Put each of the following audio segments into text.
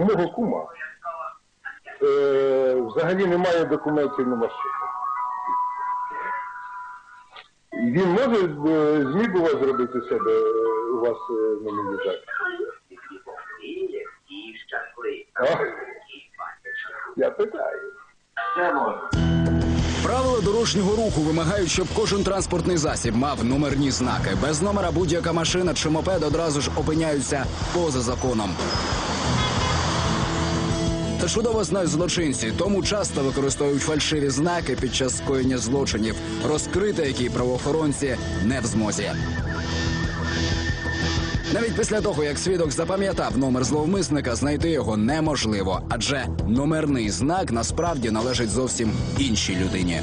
Мого кума е, взагалі немає документів на машину. Він може е, зміг у вас зробити себе е, у вас е, номінізацію? Я питаю. Правила дорожнього руху вимагають, щоб кожен транспортний засіб мав номерні знаки. Без номера будь-яка машина чи мопед одразу ж опиняються поза законом. Та чудово знають злочинці, тому часто використовують фальшиві знаки під час скоєння злочинів, розкрити які правоохоронці не в змозі. Навіть після того, як свідок запам'ятав номер зловмисника, знайти його неможливо, адже номерний знак насправді належить зовсім іншій людині.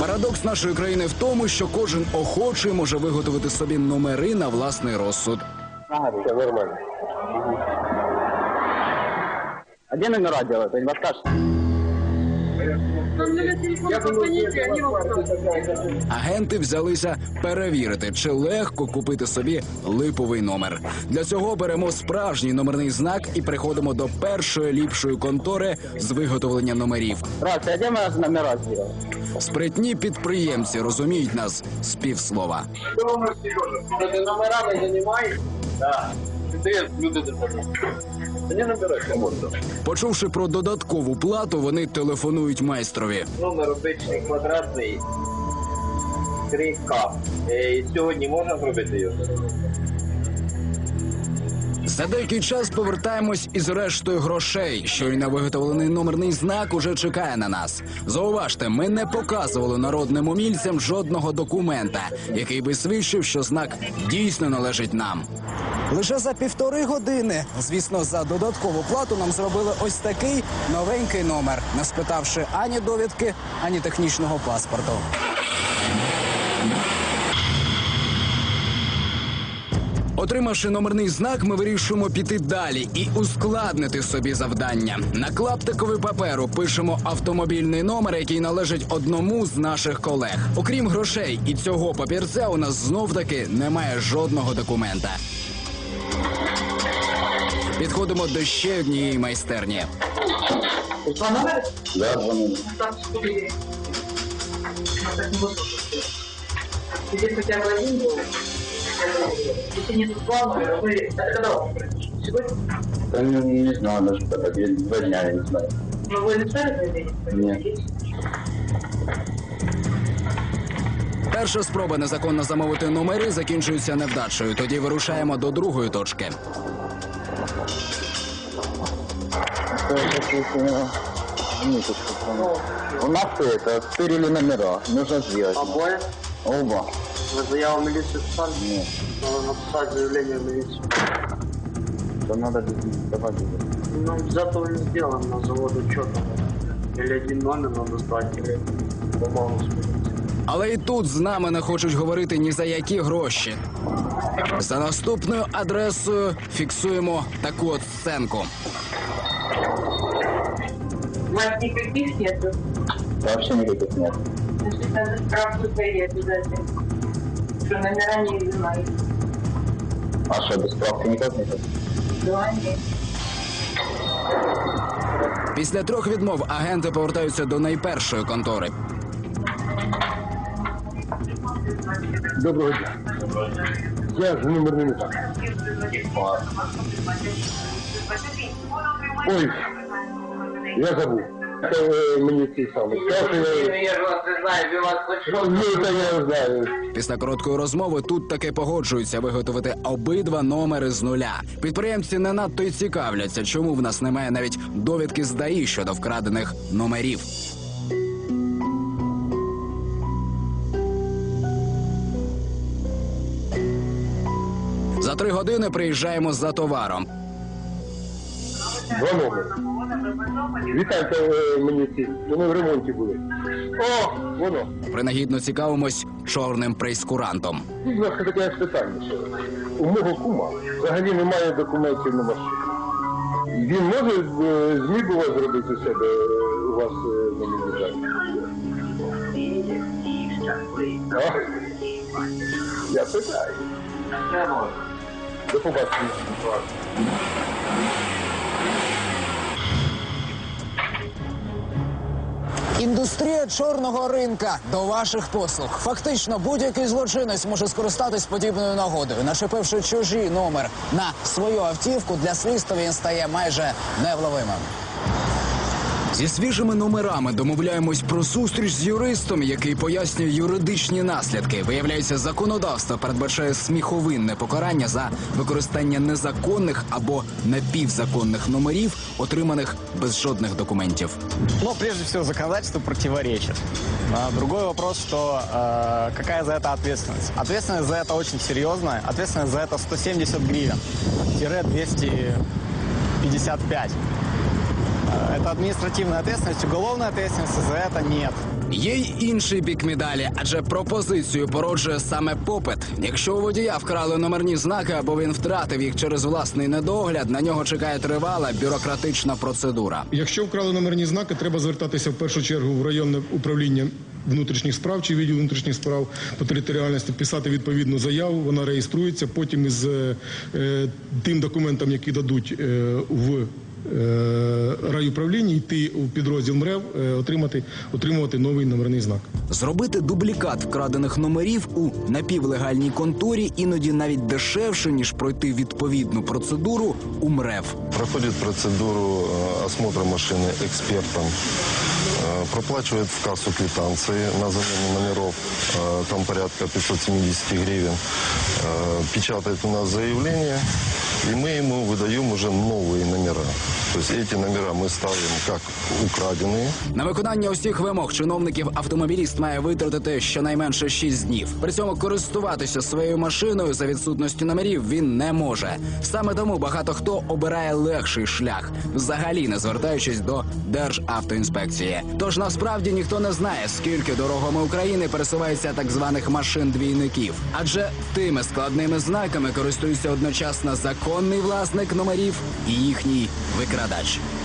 Парадокс нашої країни в тому, що кожен охочий може виготовити собі номери на власний розсуд. Все нормально. А где номера делают? Вам скажут. Агенти взялися перевірити, чи легко купити собі липовий номер. Для цього беремо справжній номерний знак і приходимо до першої ліпшої контори з виготовлення номерів. Здравствуйте, а где мы номера сделать? Спритні підприємці розуміють нас з півслова. Ты номерами занимаешься? Да. Ты люди Мені набирай можна. Почувши про додаткову плату, вони телефонують майстрові. Номер обичний квадратний 3К. Е, Сьогодні можна зробити його? За деякий час повертаємось із рештою грошей. Щойно виготовлений номерний знак уже чекає на нас. Зауважте, ми не показували народним умільцям жодного документа, який би свідчив, що знак дійсно належить нам. Лише за півтори години, звісно, за додаткову плату нам зробили ось такий новенький номер, не спитавши ані довідки, ані технічного паспорту. Отримавши номерний знак, ми вирішуємо піти далі і ускладнити собі завдання. На клаптикові паперу пишемо автомобільний номер, який належить одному з наших колег. Окрім грошей і цього папірця, у нас знов таки немає жодного документа. Підходимо до ще однієї майстерні. Да, вони. Так, сколько Ну, так не выслушайте. Здесь хотя бы один был. Если нет плана, вы... Это когда вам произошло? Сегодня? Та не, не знаю, даже так, я два дня я не знаю. Ну, вы написали заявление? Нет. Перша спроба незаконно замовити номери закінчується невдачею. Тоді вирушаємо до другої точки. У нас это, стырили номера, нужно сделать. Обоє? Оба. Ви заяву в міліцію писали? Нет, Надо написати заявление в міліцію. то надо давать. Ну, из этого не сделано на завод учета. Или один номер надо сдать, или бумагу с милиции. Але і тут з нами не хочуть говорити ні за які гроші. За наступною адресою фіксуємо таку от сценку. Вас никаких нету? Вообще никаких нет. Значит, надо справку свои обязательно. Что номера не изымают. А что, без справки никак нет? Да, нет. Після трьох відмов агенти повертаються до найпершої контори. Доброго дня. Я з номерними знаком. Ой, я забув. Це е, мені ці що я- же вас не знаю, ви вас хоч Ну, я знаю. Після короткої розмови тут таки погоджуються виготовити обидва номери з нуля. Підприємці не надто й цікавляться, чому в нас немає навіть довідки з ДАІ щодо вкрадених номерів. За три години приїжджаємо за товаром. Два номери. Вітайте е, мені ці. Вони в ремонті були. О, воно. Принагідно цікавимось чорним прейскурантом. Будь ласка, таке питання. що У мого кума взагалі немає документів на машину. Він може е, зміг би у вас зробити у себе е, у вас е, номінізацію? А? Я питаю. До побачення. Індустрія чорного ринка до ваших послуг. Фактично, будь-який злочинець може скористатись подібною нагодою. Начепивши чужий номер на свою автівку, для слідства він стає майже невловимим. Зі свіжими номерами домовляємось про зустріч з юристом, який пояснює юридичні наслідки. Виявляється, законодавство передбачає сміховинне покарання за використання незаконних або напівзаконних номерів, отриманих без жодних документів. Но прежде всего законодательство противоречит. А, Другой вопрос, что э, какая за это ответственность? Ответственность за это очень серьезная. Ответственность за это 170 гривен. Тире 255. Э, Это административная ответственность, уголовной ответственности за это нет. Є й інший бік медалі, адже пропозицію породжує саме попит. Якщо у водія вкрали номерні знаки або він втратив їх через власний недогляд, на нього чекає тривала бюрократична процедура. Якщо вкрали номерні знаки, треба звертатися в першу чергу в районне управління внутрішніх справ чи відділ внутрішніх справ по територіальності, писати відповідну заяву, вона реєструється. Потім із е, е, тим документом, які дадуть е, в е, райуправлінні, йти у підрозділ МРЕВ, е, отримати, отримувати новий номерний знак. Зробити дублікат вкрадених номерів у напівлегальній конторі іноді навіть дешевше ніж пройти відповідну процедуру у МРЕВ. проходит процедуру э, осмотра машины экспертом, э, проплачивает в кассу квитанции на замену номеров, э, там порядка 570 гривен, э, печатает у нас заявление, и мы ему выдаем уже новые номера. То есть эти номера мы ставим как украденные, На виконання усіх вимог чиновників автомобіліст має витратити щонайменше 6 днів. При цьому користуватися своєю машиною за відсутності номерів він не може. Саме тому багато хто обирає легший шлях, взагалі не звертаючись до Державтоінспекції. Тож насправді ніхто не знає, скільки дорогами України пересувається так званих машин двійників. Адже тими складними знаками користується одночасно законний власник номерів і їхній verdade.